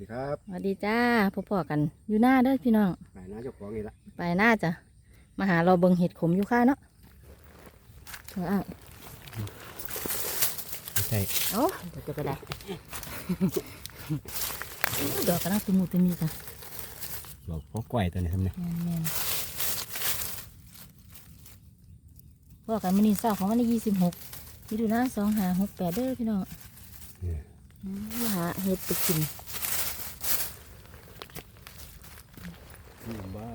ดีครับสวัสดีจ้าพบๆกันอยู่หน้าเด้อพี่น้องนายน้าเจ้าของนี่ละไปหน้าจ้ะมาหาเราเบิงเห็ดขมอยู่ค่าเนาะเอาอะไม่ใช่เอ้าเดี๋ยวจะไปได้ดอกกระด้างตุมูตุมีจ้ะบอกพ่อก้อยตัวนี้ทำเนี่ยแม่นแม่นพวกกันมันนี่เศร้าของวันที่ยี่สิบหกมิถุนาสองหาหกแปดเด้อพี่น้องเนี่ยอืมมาหาเห็ดไปกิน บ้า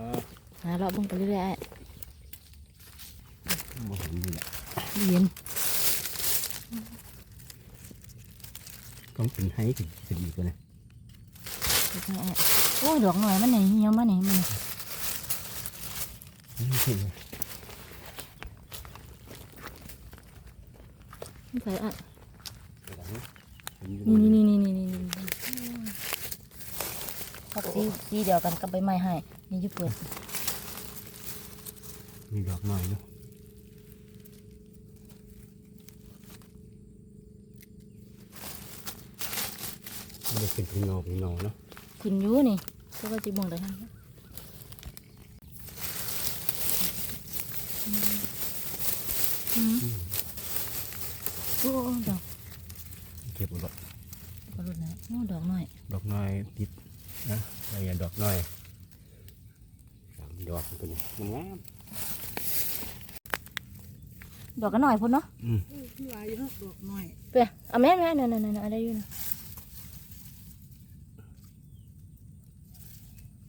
หาเราะเบิ่งไปเรื่อยบ่เห็นนี่แหละๆเย็นต้องเป็นไห้ถึงจะดีกว่านะเฮ็ดให้อะโอ้ยดอกหน่อยมันไหนเหี่ยวมันไหนมันนี่ไม่ใช่เลยมันใส่อะกระดังเห็นอยู่นี่นี่นี่นี่ นี่นี่ครับสีสีเดียวกันกับใบไม้ให้นี่อยุเปิดมีดอกน้อยเนาะไม่ได้เป็นเป็นเงาเป็นเงาเนาะขึ้นอยู่นี่ก็ว่าจิบงได้ทั้งอืมโอ้ดอกเก็บเอาดอกกระลุดนะโอ้ดอกหน่อย ดอกน้อยติดนะ อะไรอย่างดอกน้อยสามดอกตัวนี้งามดอกก็หน่อยพุ่นเนาะอืมที่ลายอยู่เนาะดอกน้อยเปียเอาแม่แม่นั่นนั่นนั่นอะไรอยู่นะ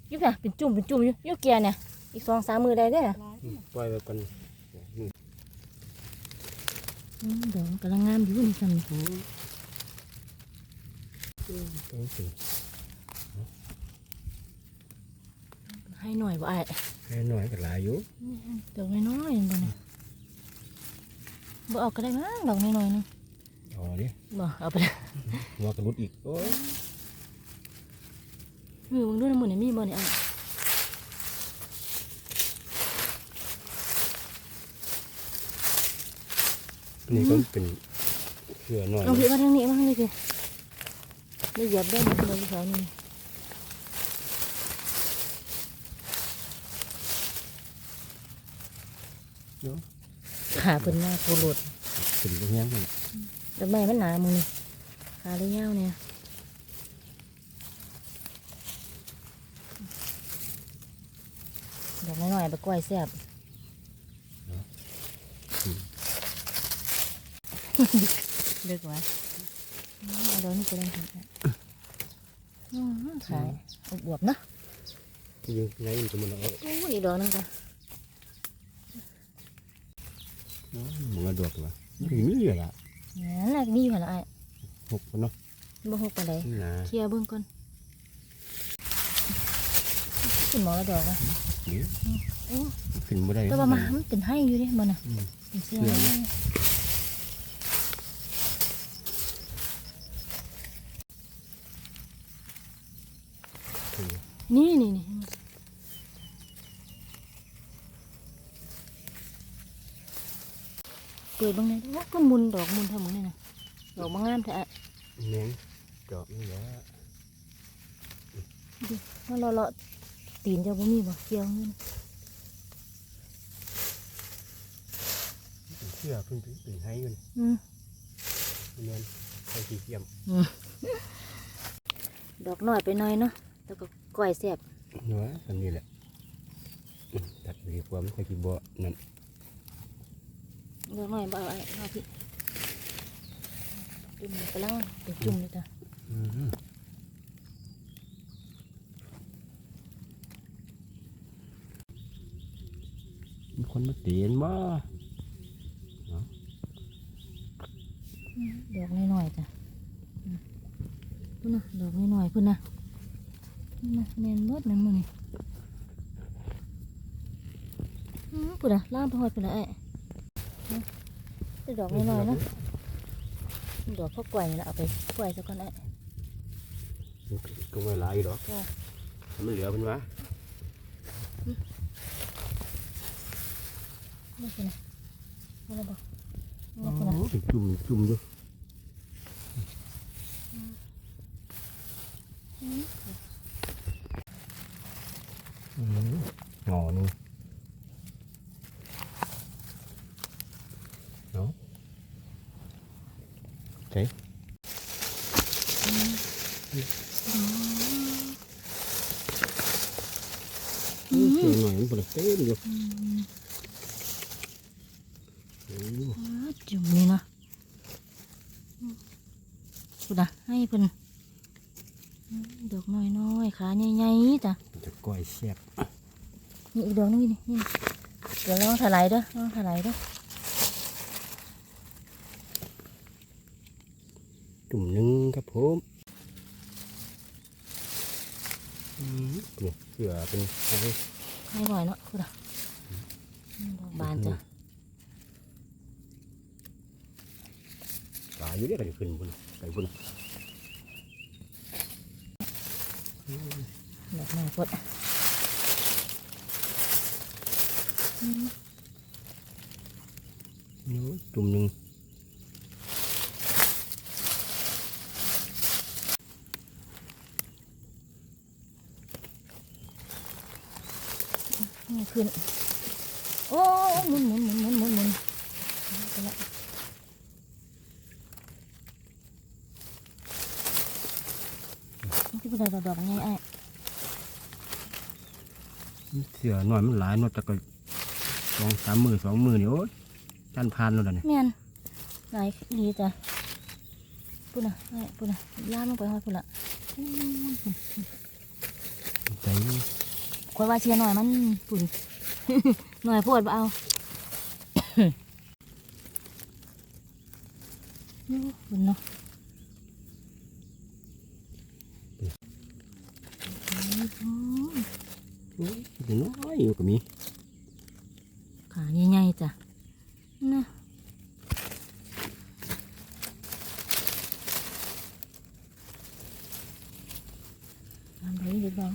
อยุบค่ะเป็นจุ่มเป็นจุ่มอยู่อยุบเกียร์เนี่ยอีกสองสามมือได้เด้อลายอืมปล่อยไว้ก่อนนี่อืมดอกมันกำลังงามอยู่นี่ซ้ำนี่อืมต้องสิ ให้หน่อยบ่ไอ้ายให้หน่อยก็หลายอยู่ดอกน้อยๆนี่บ่เนี่ยบ่เอาก็ได้มั้งดอกน้อยๆนึงอ๋อนี่บ่เอาไปเลยหัวกระลุดอีกโอ้ยมีมึงดูน้ำมันนี่มีบ่เนี่ยอ้ายอันนี่ก็เป็นเชือหน่อยเอาพี่มาทางนี้มาทางนี้สิได้เหยียบได้ไหมดอกสาวนี่ ขาเป็นหน้าโคโลดเป็นตรงนี้มันดอกไม้มันหนามึงนี่ขาได้ยาวเนี่ยดอกน้อยๆไปกล้วยแซ่บเลือกไว้อืมเอาดอกนี้ไปเล่นกันอืมขายอวบๆเนอะยิงไงมันจะมันเอาโอ้ยอีกดอกหนึงจ้ะ มึงเอาดอกมาไม่มีเหลือละนั่นแหละมีอยู่หันละไอ้หกคนเนาะบ่หกปานใดนี่นะเคลียร์เบิ่งก่อนขึ้นหมอละดอกอะเดี๋ยวโอ้ขึ้นไม่ได้แต่ว่ามันมันเป็นให้อยู่เดิมันน่ะอืมเป็นเสื้อเสื้อให้นะถือนี่นี่นี่ เปิดเบางในว่าก็มุนดอกมุนเท่ามึงนี่นะดอกบางงามแท้อะเน้นดอกนี่แหละมาเลาะเลาะตีนเจ้าบ่มีบ่เกี่ยวเงินเป็นเชือเพิ่งเป็นให้กันอืมเน้นใส่สีเขียมดอกน้อยไปหน่อยเนาะแล้วก็ก้อยแซ่บเนื้ออันนี้แหละอืมตัดไปความใส่กีบอนั่ นดอกน้อยบ่เอาไอ้เอาพี่จุ่มกำลังเป็นจุ่มเลยจ้ะอืมมีคนมาเตียนบ่ดอกน้อยๆจ้ะอืมพุ่นนะดอกน้อยๆพุ่นนะนี่นะแน่นเบิดนั่นมื้อนี่อืมพุ่นนะล่ามไปหอดพุ่นนะไอ้ นะเป็นดอกน้อยๆเนาะดอกพวกกล้วยนี่แหละเอาไปกล้วยซะก่อนไอ้ ก็ไม่หลายอยู่ดอก จ้ะ มันเหลือเป็นวะ นี่พุ่นนะนี่นะบอก โอ้ นี่พุ่นนะ โหเป็นจุ่มจุ่มอยู่ น อืมหงอหนึงเนาะ ใช่อืมเสียหน่อยมันเปิดเต้นอยู่โอ้อ้าจุ่มนี่เนาะพูดนะให้เพิ่นอืมดอกน้อยน้อยๆขาใหญ่ๆจ้ะมันจะก้อยแซ่บนี่อีกดอกนึงนี่นี่เดี๋ยวลองถลายเด้อลองถลายเด้อ จุ่มหนึงครับผมอืมเนี่ยเสือเป็นอะไรให้หน่อยเนาะพูดนะอืมดอกบานจ้ะปลาอยู่เรียกกันขึ้นบนไปบนดอกน้อยพดอืมนี่จุ่มหนึ่ง นี่ขึ้น โอ้หมุนหมุนหมุนหมุนหมุนหมุนไปละนี่คือเป็นดอกดอกไงไอ้เสือหน่อยมันหลายนอจากก็สองสามมือสองมือนี่โอ้ยจันพานแล้วล่ะเนี่ยแม่นหลายดีจ้ะปุ่นอะไอ้ปุ่นอะล่ามลงไปหอยปุ่นละอู้หูใจ คอยว่าเชียร์หน่อยมันปุ่นหน่อยโพดบ่เอาอู้ปุ่นเนาะโอ้ยเดี๋ยวน้อยอยู่กับมีขาใหญ่ๆจ้ะนะทำไปดีบ้าง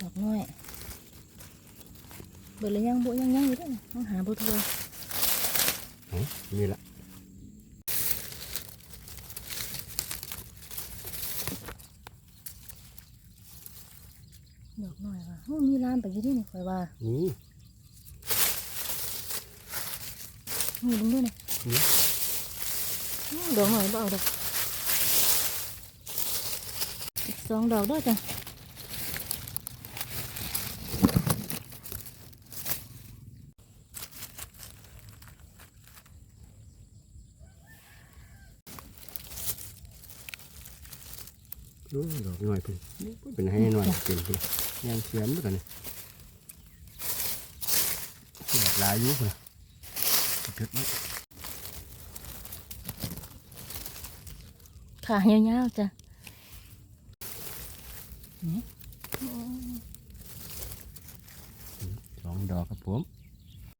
ดอกน้อยเบิดเลยยังบุยังยังอยู่ด้วยต้องหาบุทัวอ๋อนี่ละดอกน้อยว่ะโอ้มีลามไปอยู่ที่นี่คอยว่านี่มีดึงด้วยนี่นี่อู้ดอกน้อยบ่เอาดอกอีกสองดอกด้วยจ้ะ ดอกหน่อยเป็นเป็นให้หน่อยเป็นเป็นยังเสียมด้วยกันเนี่ยเสียหลายอยู่เลยเกิดไหมขายาวๆจ้ะสองดอกครับผมอ